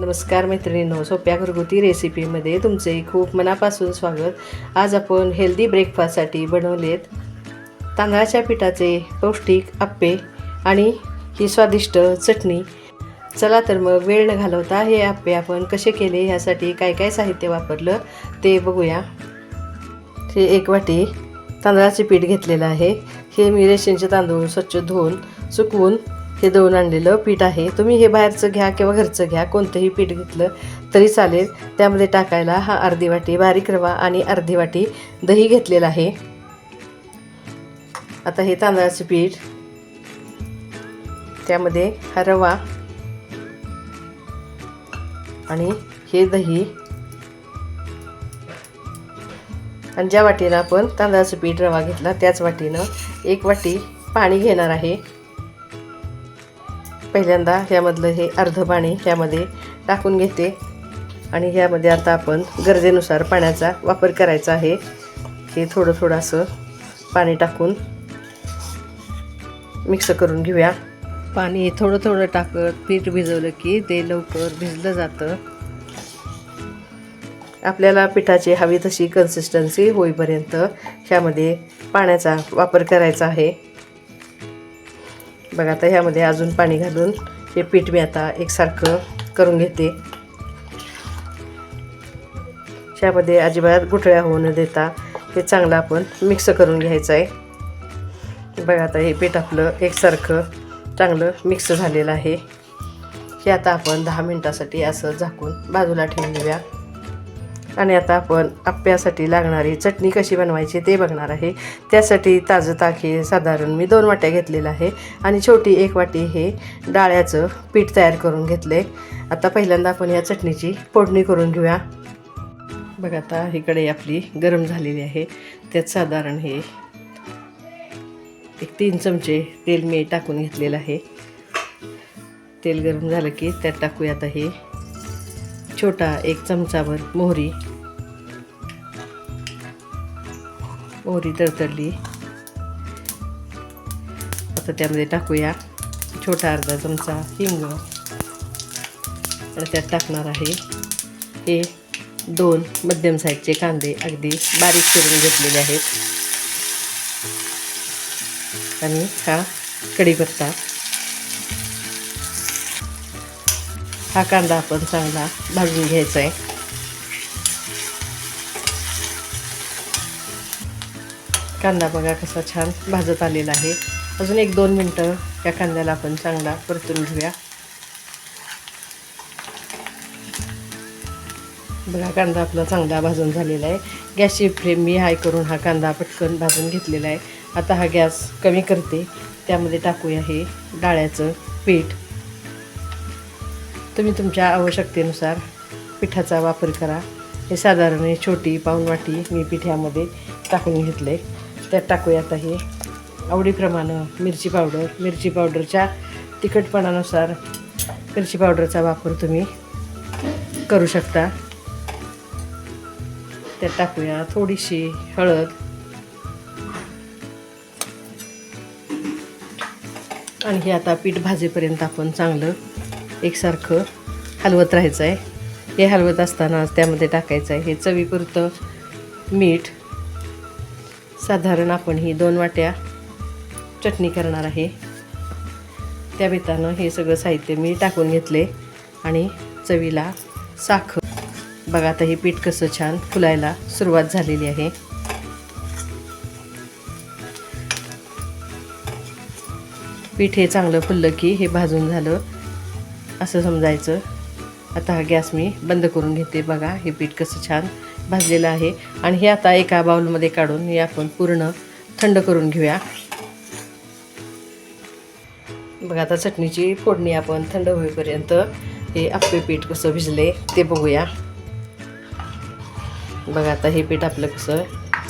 नमस्कार मैत्रिणींनो सोप्या घरगुती रेसिपीमध्ये तुमचे खूप मनापासून स्वागत. आज आपण हेल्दी ब्रेकफास्टसाठी बनवलेत तांदळाच्या पिठाचे पौष्टिक आप्पे आणि ही स्वादिष्ट चटणी. चला तर मग वेळ न घालवता हे आप्पे आपण कसे केले ह्यासाठी काय काय साहित्य वापरलं ते बघूया. हे एक वाटी तांदळाचे पीठ घेतलेलं आहे. हे मी रेशनचे तांदूळ स्वच्छ धुवून सुकवून हे दळून आणलेलं पीठ आहे. तुम्ही हे बाहेरचं घ्या किंवा घरचं घ्या कोणतंही पीठ घेतलं तरी चालेल. त्यामध्ये टाकायला हा अर्धी वाटी बारीक रवा आणि अर्धी वाटी दही घेतलेलं आहे. आता हे तांदळाचं पीठ. त्यामध्ये हा रवा आणि हे दही. आणि ज्या वाटीनं आपण तांदळाचं पीठ रवा घेतला त्याच वाटीनं एक वाटी पाणी घेणार आहे. पहिल्यांदा ह्यामधलं हे अर्धं पाणी ह्यामध्ये टाकून घेते. आणि ह्यामध्ये आता आपण गरजेनुसार पाण्याचा वापर करायचा आहे. हे थोडं थोडं असं पाणी टाकून मिक्स करून घेऊया. पाणी थोडं थोडं टाकत पीठ भिजवलं की ते लवकर भिजलं जातं. आपल्याला पिठाची हवी तशी कन्सिस्टन्सी होईपर्यंत ह्यामध्ये पाण्याचा वापर करायचा आहे. बघा आता ह्यामध्ये अजून पाणी घालून हे पीठ मी आता एकसारखं करून घेते. ह्यामध्ये अजिबात गुठळ्या होऊ न देता हे चांगलं आपण मिक्स करून घ्यायचं आहे. बघा आता हे पीठ आपलं एकसारखं चांगलं मिक्स झालेलं आहे. हे आता आपण दहा मिनटासाठी असं झाकून बाजूला ठेवून देऊया आणि आता आपण आप्प्यासाठी लागणारी चटणी कशी बनवायची ते बघणार आहे. त्यासाठी ताजं ताक हे साधारण मी दोन वाट्या घेतलेलं आहे आणि छोटी एक वाटी हे डाळ्याचं पीठ तयार करून घेतले. आता पहिल्यांदा आपण या चटणीची फोडणी करून घेऊया. बघा आता इकडे आपली गरम झालेली आहे. त्यात साधारण हे एक तीन चमचे तेल मी टाकून घेतलेलं आहे. तेल गरम झालं की त्यात टाकूया आता हे छोटा एक चमचाभर मोहरी. मोहरी तडतडली. आता त्यामध्ये टाकूया छोटा अर्धा चमचा हिंग. आणि त्यात टाकणार आहे हे दोन मध्यम साईजचे कांदे अगदी बारीक करून घेतलेले आहेत. आणि हा कढीपत्ता. हा कांदा आपण चांगला भाजून घ्यायचा आहे कांदा बघा कसा छान भाजत आलेला आहे. अजून एक दोन मिनटं या कांद्याला आपण चांगला परतून घेऊया. बघा कांदा आपला चांगला भाजून झालेला आहे. गॅसची फ्लेम मी हाय करून हा कांदा पटकन भाजून घेतलेला आहे. आता हा गॅस कमी करते. त्यामध्ये टाकूया हे डाळ्याचं पीठ. तुम्ही तुमच्या आवश्यकतेनुसार पिठाचा वापर करा. हे साधारण छोटी पाऊन वाटी मी पिठ्यामध्ये टाकून घेतले. त्यात टाकूया आता हे आवडीप्रमाणे मिरची पावडर. मिरची पावडरच्या तिखटपणानुसार मिरची पावडरचा वापर तुम्ही करू शकता. त्यात टाकूया थोडीशी हळद. आणि हे आता पीठ भाजेपर्यंत आपण चांगलं एकसारखं हलवत राहायचं आहे हे हलवत असताना त्यामध्ये टाकायचं आहे हे चवीपुरतं मीठ. साधारण आपण ही दोन वाट्या चटणी करणार आहे. त्या बेतानं हे सगळं साहित्य मी टाकून घेतले आणि चवीला साखर. बघा आता हे पीठ कसं छान फुलायला सुरुवात झालेली आहे. पीठ हे चांगलं फुललं की हे भाजून झालं. असं समजायचं. आता हा गॅस मी बंद करून घेते. बघा हे पीठ कसं छान भाजलेलं आहे. आणि हे आता एका बाउलमध्ये काढून हे आपण पूर्ण थंड करून घेऊया. बघा आता चटणीची फोडणी आपण थंड होईपर्यंत हे आपले पीठ कसं भिजले ते बघूया. बघा आता हे पीठ आपलं कसं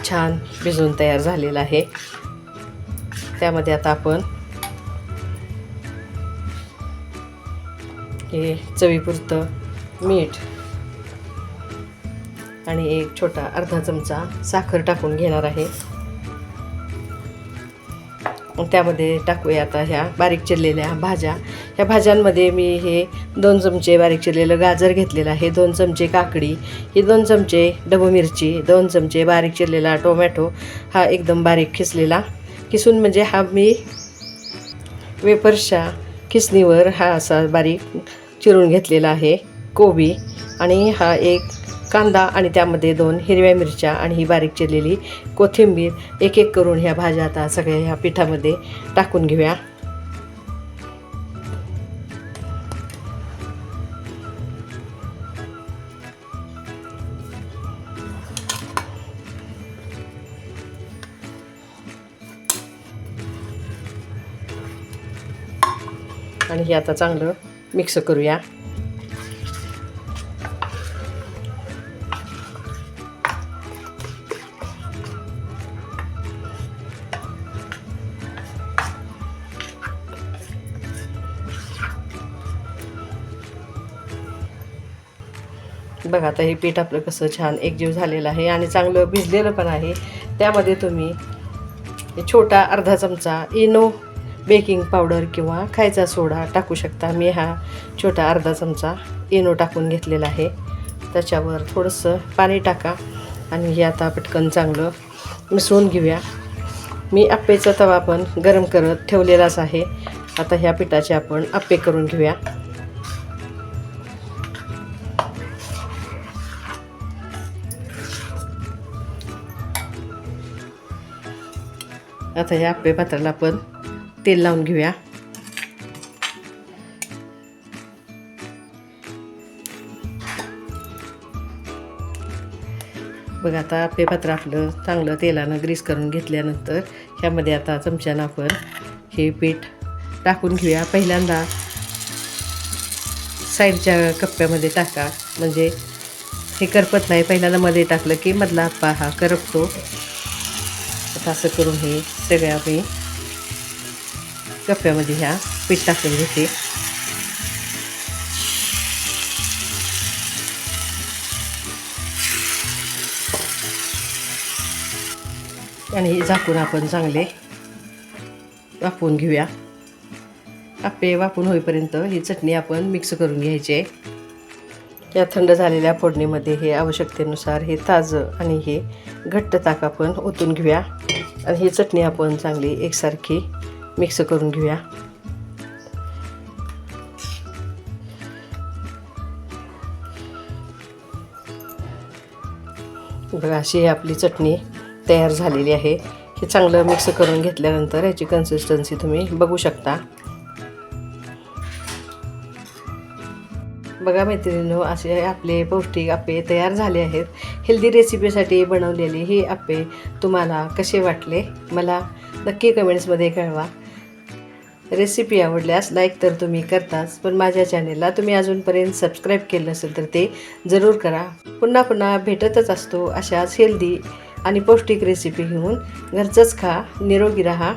छान भिजून तयार झालेलं आहे. त्यामध्ये आता आपण हे चवीपुरतं मीठ आणि एक छोटा अर्धा चमचा साखर टाकून घेणार आहे. त्यामध्ये टाकूया आता ह्या बारीक चिरलेल्या भाज्या. ह्या भाज्यांमध्ये मी हे दोन चमचे बारीक चिरलेलं गाजर घेतलेलं आहे दोन चमचे काकडी हे दोन चमचे डबू मिरची दोन चमचे बारीक चिरलेला टोमॅटो हा एकदम बारीक खिसलेला. किसून म्हणजे हा मी वेपर्सच्या किसनीवर हा असा बारीक चिरून घेतलेला आहे कोबी. आणि हा एक कांदा आणि त्यामध्ये दोन हिरव्या मिरच्या आणि ही बारीक चिरलेली कोथिंबीर एक एक करून ह्या भाज्या आता सगळ्या ह्या पिठामध्ये टाकून घेऊया. आणि हे आता चांगलं मिक्स करूया. बघा आता हे पीठ आपलं कसं छान एकजीव झालेलं आहे आणि चांगलं भिजलेलं पण आहे. त्यामध्ये तुम्ही छोटा अर्धा चमचा इनो बेकिंग पावडर किंवा खायचा सोडा टाकू शकता. मी हा छोटा अर्धा चमचा इनो टाकून घेतलेला आहे. त्याच्यावर थोडंसं पाणी टाका आणि हे आता पटकन चांगलं मिसळून घेऊया. मी आप्पेचा तवा पण गरम करत ठेवलेलाच आहे. आता ह्या पिठाचे आपण आप्पे करून घेऊया. आता ह्या आप्पे पात्राला आपण तेल लावून घेऊया. बघा आता आप्पे पात्र आपलं चांगलं तेलानं ग्रीस करून घेतल्यानंतर ह्यामध्ये आता चमच्यानं आपण हे पीठ टाकून घेऊया. पहिल्यांदा साईडच्या कप्प्यामध्ये टाका. म्हणजे हे करपत नाही. पहिल्यांदा मध्ये टाकलं की मधला आप्पा हा करपतो. आता असं करून हे सगळ्या मी कप्प्यामध्ये ह्या पीठ टाकून घेते. आणि हे झाकून आपण चांगले वाफवून घेऊया. आपे वाफून होईपर्यंत ही चटणी आपण मिक्स करून घ्यायची आहे. या थंड झालेल्या फोडणीमध्ये हे आवश्यकतेनुसार हे ताजं आणि हे घट्ट ताक आपण ओतून घेऊया. आणि ही चटणी आपण चांगली एकसारखी मिक्स करून घेऊया. बघा अशी ही आपली चटणी तयार झालेली आहे. हे चांगलं मिक्स करून घेतल्यानंतर याची कन्सिस्टन्सी तुम्ही बघू शकता. बघा मैत्रिणींनो असे आपले पौष्टिक आप्पे तयार झाले आहेत. हेल्दी रेसिपीसाठी बनवलेले हे आप्पे तुम्हाला कसे वाटले मला नक्की कमेंट्समध्ये कळवा. रेसिपी आवडल्यास लाईक तर तुम्ही करताच पण माझ्या चॅनेलला तुम्ही अजूनपर्यंत सबस्क्राईब केलं नसेल तर ते जरूर करा. पुन्हा पुन्हा भेटतच असतो अशाच हेल्दी आणि पौष्टिक रेसिपी घेऊन. घरचंच खा निरोगी राहा.